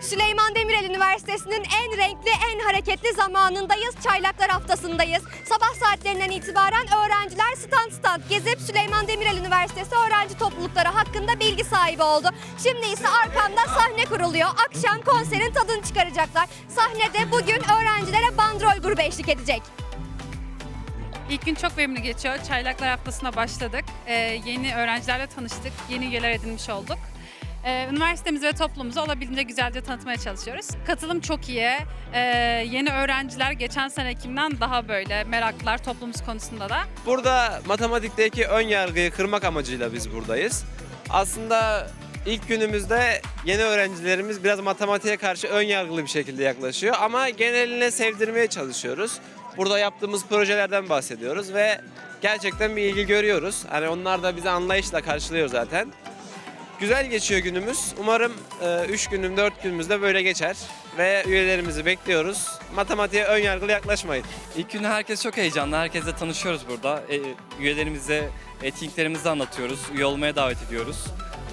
Süleyman Demirel Üniversitesi'nin en renkli, en hareketli zamanındayız. Çaylaklar haftasındayız. Sabah saatlerinden itibaren öğrenciler stand stand gezip Süleyman Demirel Üniversitesi öğrenci toplulukları hakkında bilgi sahibi oldu. Şimdi ise arkamda sahne kuruluyor. Akşam konserin tadını çıkaracaklar. Sahnede bugün öğrencilere bandrol grubu eşlik edecek. İlk gün çok verimli geçiyor. Çaylaklar haftasına başladık. Ee, yeni öğrencilerle tanıştık. Yeni üyeler edinmiş olduk. Ee, üniversitemizi ve toplumumuzu olabildiğince güzelce tanıtmaya çalışıyoruz. Katılım çok iyi. Ee, yeni öğrenciler geçen senekinden daha böyle meraklılar toplumumuz konusunda da. Burada matematikteki ön yargıyı kırmak amacıyla biz buradayız. Aslında ilk günümüzde yeni öğrencilerimiz biraz matematiğe karşı ön yargılı bir şekilde yaklaşıyor ama geneline sevdirmeye çalışıyoruz. Burada yaptığımız projelerden bahsediyoruz ve gerçekten bir ilgi görüyoruz. Hani onlar da bizi anlayışla karşılıyor zaten. Güzel geçiyor günümüz. Umarım 3 günüm 4 günümüzde böyle geçer ve üyelerimizi bekliyoruz. Matematiğe ön yargılı yaklaşmayın. İlk günü herkes çok heyecanlı. Herkesle tanışıyoruz burada. E, üyelerimize etkinliklerimizi anlatıyoruz. Üye olmaya davet ediyoruz.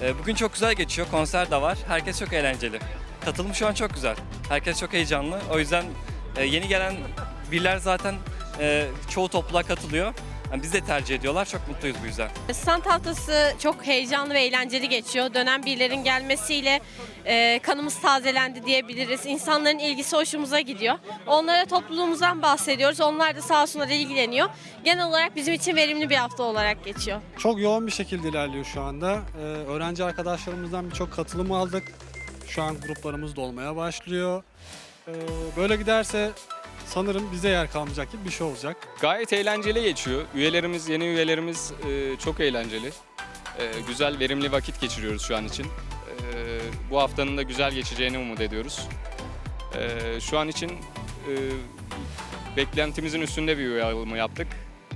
E, bugün çok güzel geçiyor. Konser de var. Herkes çok eğlenceli. Katılım şu an çok güzel. Herkes çok heyecanlı. O yüzden e, yeni gelen birler zaten e, çoğu topluluğa katılıyor. Yani biz de tercih ediyorlar. Çok mutluyuz bu yüzden. Stand haftası çok heyecanlı ve eğlenceli geçiyor. Dönem birlerin gelmesiyle e, kanımız tazelendi diyebiliriz. İnsanların ilgisi hoşumuza gidiyor. Onlara topluluğumuzdan bahsediyoruz. Onlar da sağ olsunlar ilgileniyor. Genel olarak bizim için verimli bir hafta olarak geçiyor. Çok yoğun bir şekilde ilerliyor şu anda. Ee, öğrenci arkadaşlarımızdan birçok katılım aldık. Şu an gruplarımız dolmaya başlıyor. Ee, böyle giderse sanırım bize yer kalmayacak gibi bir şey olacak. Gayet eğlenceli geçiyor. Üyelerimiz, yeni üyelerimiz e, çok eğlenceli. E, güzel, verimli vakit geçiriyoruz şu an için. E, bu haftanın da güzel geçeceğini umut ediyoruz. Şu an için beklentimizin üstünde bir üye alımı yaptık.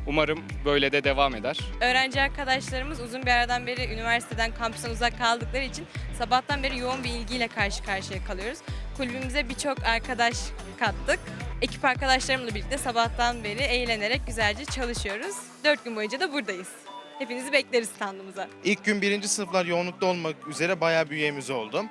Umarım böyle de devam eder. Öğrenci arkadaşlarımız uzun bir aradan beri üniversiteden, kampüsten uzak kaldıkları için sabahtan beri yoğun bir ilgiyle karşı karşıya kalıyoruz. Kulübümüze birçok arkadaş kattık. Ekip arkadaşlarımla birlikte sabahtan beri eğlenerek güzelce çalışıyoruz. Dört gün boyunca da buradayız. Hepinizi bekleriz standımıza. İlk gün birinci sınıflar yoğunlukta olmak üzere bayağı bir üyemiz oldu.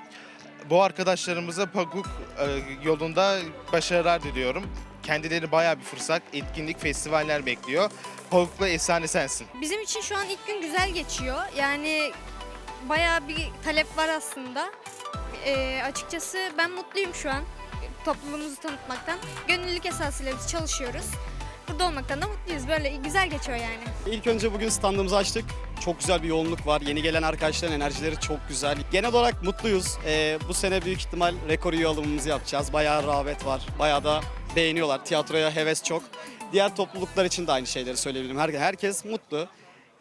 Bu arkadaşlarımıza Paguk e, yolunda başarılar diliyorum. Kendileri bayağı bir fırsat, etkinlik, festivaller bekliyor. Paguk'la efsane sensin. Bizim için şu an ilk gün güzel geçiyor. Yani bayağı bir talep var aslında. Ee, açıkçası ben mutluyum şu an topluluğumuzu tanıtmaktan. Gönüllülük esasıyla biz çalışıyoruz. Burada olmaktan da mutluyuz. Böyle güzel geçiyor yani. İlk önce bugün standımızı açtık. Çok güzel bir yoğunluk var. Yeni gelen arkadaşların enerjileri çok güzel. Genel olarak mutluyuz. Ee, bu sene büyük ihtimal rekor üye alımımızı yapacağız. Bayağı rağbet var. Bayağı da beğeniyorlar. Tiyatroya heves çok. Diğer topluluklar için de aynı şeyleri söyleyebilirim. Her, herkes mutlu.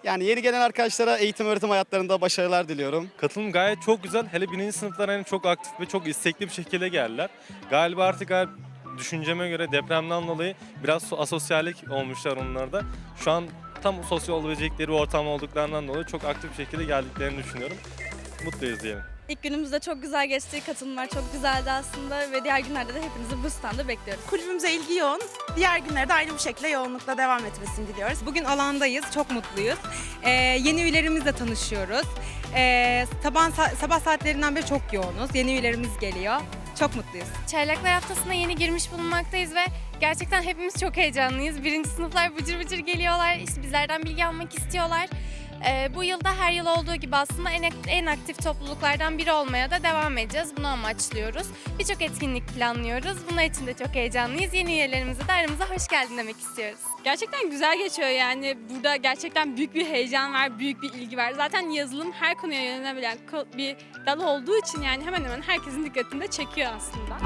Yani yeni gelen arkadaşlara eğitim öğretim hayatlarında başarılar diliyorum. Katılım gayet çok güzel. Hele birinci sınıflar hani çok aktif ve çok istekli bir şekilde geldiler. Galiba artık galiba düşünceme göre depremden dolayı biraz so- asosyallik olmuşlar onlarda. Şu an tam sosyal olabilecekleri bir ortam olduklarından dolayı çok aktif bir şekilde geldiklerini düşünüyorum. Mutluyuz diyelim. İlk günümüz de çok güzel geçti. Katılımlar çok güzeldi aslında ve diğer günlerde de hepinizi bu standa bekliyoruz. Kulübümüze ilgi yoğun. Diğer günlerde aynı bu şekilde yoğunlukla devam etmesini diliyoruz. Bugün alandayız, çok mutluyuz. Ee, yeni üyelerimizle tanışıyoruz. Ee, sabah, sabah saatlerinden beri çok yoğunuz. Yeni üyelerimiz geliyor. Çok mutluyuz. Çaylaklar haftasına yeni girmiş bulunmaktayız ve gerçekten hepimiz çok heyecanlıyız. Birinci sınıflar bıcır bıcır geliyorlar, işte bizlerden bilgi almak istiyorlar. Ee, bu yılda her yıl olduğu gibi aslında en, en aktif topluluklardan biri olmaya da devam edeceğiz. Bunu amaçlıyoruz. Birçok etkinlik planlıyoruz. Bunlar için de çok heyecanlıyız. Yeni üyelerimize de aramıza hoş geldin demek istiyoruz. Gerçekten güzel geçiyor yani. Burada gerçekten büyük bir heyecan var, büyük bir ilgi var. Zaten yazılım her konuya yönelebilen bir dal olduğu için yani hemen hemen herkesin dikkatini de çekiyor aslında.